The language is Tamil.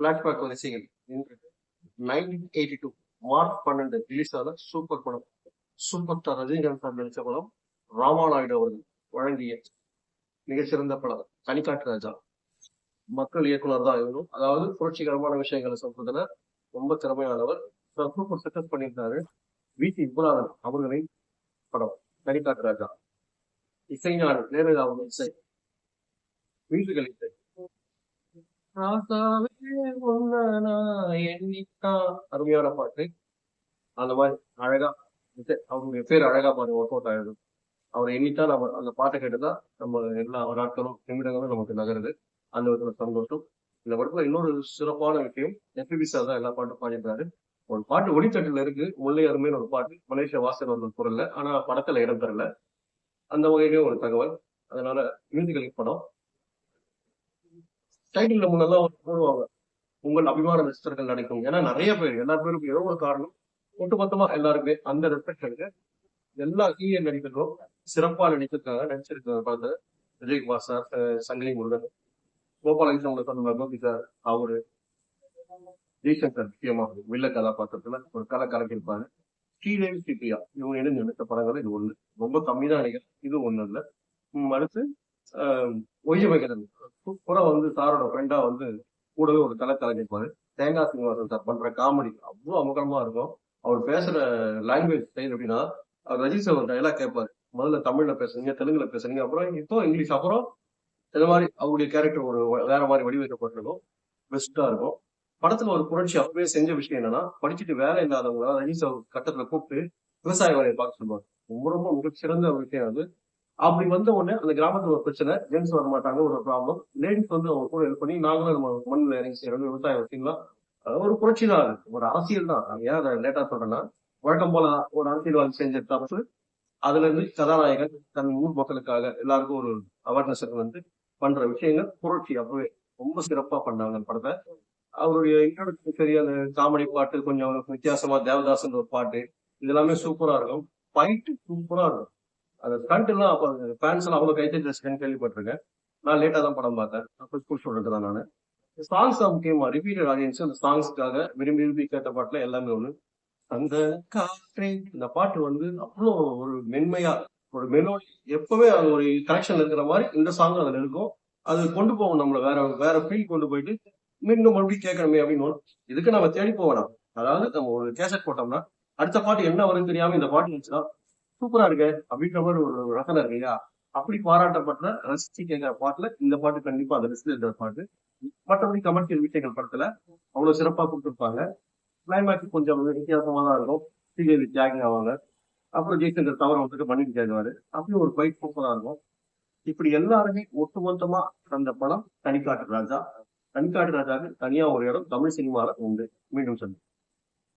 பிளாஷ்பேக் வரிசைகள் நைன்டீன் எயிட்டி டூ மார்ச் பன்னெண்டு ரிலீஸ் ஆன சூப்பர் படம். சூப்பர் ஸ்டார் ரஜினிகாந்த் சார் நடித்த படம் ராமாநாயுடு அவர்கள் வழங்கிய மிகச்சிறந்த படம். தனிக்காட்டு ராஜா. மக்கள் இயக்குனர் தான் இவரும். அதாவது புரட்சிகரமான விஷயங்களை சொல்றதுல ரொம்ப திறமையானவர். சூப்பர் சக்சஸ் பண்ணியிருந்தாரு வி சி இப்ராதன் அவர்களின் படம். தனிக்காட்டு ராஜா. இசைஞான. நேரடி அவர்கள் இசை. மியூசிக்கல் இசை ராசாவே உன்னை நான் எண்ணித்தான் அருமையான பாட்டு. அந்த மாதிரி அழகா அவங்க அவருடைய பேர் அழகா பாருங்க ஒர்க் அவுட் ஆயிடும் அவரை எண்ணித்தான் நம்ம அந்த பாட்டை கேட்டுதான் நம்ம எல்லா நாட்களும் நிமிடங்களும் நமக்கு நகருது. அந்த விதத்துல சந்தோஷம். இந்த படத்துல இன்னொரு சிறப்பான விஷயம் எஸ்பிபி சார் தான் எல்லா பாட்டும் பாடியிருக்காரு. ஒரு பாட்டு ஒளித்தட்டில் இருக்கு முல்லை அருமைன்னு ஒரு பாட்டு. மலேசியா வாசல் வந்து குரல்ல ஆனா படத்துல இடம் தரல அந்த வகையிலேயும் ஒரு தகவல். அதனால மியூசிக்கல் படம் டைட்டில் முன்னெல்லாம் போடுவாங்க. உங்கள் அபிமான ரசிகர்கள் நினைக்கும் ஏன்னா நிறைய பேர் எல்லா பேருக்கும் ஏதோ ஒரு காரணம். ஒட்டுமொத்தமா எல்லாருக்குமே அந்த ரெஸ்பெக்ட் எல்லா சீனியர் நடிகர்களும் சிறப்பா நடிச்சிருக்காங்க நடிச்சிருக்காங்க. படத்தை விஜயகுமார் சார் சங்கிலி முருகன் கோபாலகிருஷ்ணன் உங்களுக்கு சொன்ன கோபி சார் அவரு ஜெய்சங்கர் முக்கியமா வில்ல கதாபாத்திரத்துல ஒரு கலை கலக்கிருப்பாரு ஸ்ரீதேவி ஸ்ரீபிரியா இவங்க இணைந்து நினைத்த படங்கள் இது ஒண்ணு. ரொம்ப கம்மி தான் நினைக்கிறேன். இது ஒண்ணு இல்ல. அடுத்து ஒய்ய வைக்கிறது சூப்பராக வந்து சாரோட ஃப்ரெண்டா வந்து கூடவே ஒரு தலை கலக்கிருப்பாரு தேங்காய் சீனிவாசன் சார் பண்ற காமெடி அவ்வளவு அமகரமா இருக்கும். அவர் பேசுற லாங்குவேஜ் ஸ்டைல் எப்படின்னா அவர் ரஜினி சார் ஒரு டைலாக் கேட்பாரு. முதல்ல தமிழ்ல பேசுறீங்க தெலுங்குல பேசுறீங்க அப்புறம் இப்போ இங்கிலீஷ் அப்புறம் இந்த மாதிரி அவருடைய கேரக்டர் ஒரு வேற மாதிரி வடிவமைக்கப்பட்டிருக்கும். பெஸ்டா இருக்கும். படத்துல ஒரு புரட்சி அப்பவே செஞ்ச விஷயம் என்னன்னா படிச்சுட்டு வேலை இல்லாதவங்க ரஜினி சார் கட்டத்துல கூப்பிட்டு விவசாய வேலையை பார்க்க சொல்லுவாங்க ரொம்ப ரொம்ப மிகச்சிறந்த ஒரு விஷயம் அது. அப்படி வந்த உடனே அந்த கிராமத்துல ஒரு பிரச்சனை. ஜென்ஸ் வர மாட்டாங்க ஒரு ப்ராப்ளம் லேடிஸ் வந்து அவங்க கூட ஹெல்ப் பண்ணி நாங்களும் நம்ம மண்ணில் இறங்கி செய்யறோம் விவசாயம் வச்சுங்களா? அது ஒரு புரட்சி தான் ஒரு அரசியல் தான். ஏன் அதை லேட்டா சொல்றேன்னா வழக்கம் போல ஒரு அரசியல்வாதி செஞ்ச தப்பு அதுல இருந்து கதாநாயகன் தன் ஊர் மக்களுக்காக எல்லாருக்கும் ஒரு அவேர்னஸ் வந்து பண்ற விஷயங்கள் புரட்சி. அப்பவே ரொம்ப சிறப்பா பண்ணாங்க படத்தை. அவருடைய இன்ட்ரோடக்ஷன் சரி அந்த காமெடி பாட்டு கொஞ்சம் வித்தியாசமா தேவதாசன் ஒரு பாட்டு இது எல்லாமே சூப்பரா இருக்கும். ஃபைட்டு சூப்பரா இருக்கும். அந்த ஸ்டண்ட் எல்லாம் அப்போ ஃபேன்ஸ் எல்லாம் அவ்வளோ கைத்தறி ரசிகன் கேள்விப்பட்டிருக்கேன். நான் லேட்டாக தான் படம் பார்த்தேன். அப்போ ஸ்கூல் ஸ்டூடெண்ட் தான் நான். சாங்ஸ் தான் முக்கியமாக ரிப்பீட்டட் ஆடியன்ஸ் அந்த சாங்ஸ்க்காக விரும்பி விரும்பி கேட்ட பாட்டில் எல்லாமே ஒன்று அந்த காற்றே இந்த பாட்டு வந்து அவ்வளோ ஒரு மென்மையா ஒரு மெலோடி எப்பவுமே அது ஒரு கனெக்ஷன் இருக்கிற மாதிரி இந்த சாங் அதில் இருக்கும். அது கொண்டு போகும் நம்மளை வேற வேற ஃபீல் கொண்டு போயிட்டு மீண்டும் மறுபடியும் கேட்கணுமே அப்படின்னு தோணும். இதுக்கு நம்ம தேடி போகலாம். அதாவது நம்ம ஒரு கேசட் போட்டோம்னா அடுத்த பாட்டு என்ன வரும்னு தெரியாம இந்த பாட்டு இருந்துச்சுன்னா சூப்பரா இருக்கு அப்படின்ற மாதிரி ஒரு ரசனை இருக்கு இல்லையா அப்படி பாராட்டப்பட்ட ரசிச்சு கேட்கிற பாட்டுல இந்த பாட்டு கண்டிப்பா அந்த லிஸ்ட்ல இருக்கிற பாட்டு. மற்றபடி கமர்ஷியல் விஷயங்கள் படத்துல அவ்வளவு சிறப்பா கொடுத்துருப்பாங்க. கிளைமேக்ஸ் கொஞ்சம் வித்தியாசமா தான் இருக்கும். சீரியல் தியாகி ஆவாங்க அப்புறம் ஜெய்சங்கர் தவறை வந்துட்டு பண்ணிட்டு கேட்குவாரு அப்படியே ஒரு ஃபைட் சூப்பரா இருக்கும். இப்படி எல்லாருமே ஒட்டுமொத்தமா தந்த படம் தனிக்காட்டு ராஜா. தனிக்காட்டு ராஜாவுக்கு தனியா ஒரு இடம் தமிழ் சினிமாவில் உண்டு. மீண்டும் சொல்லு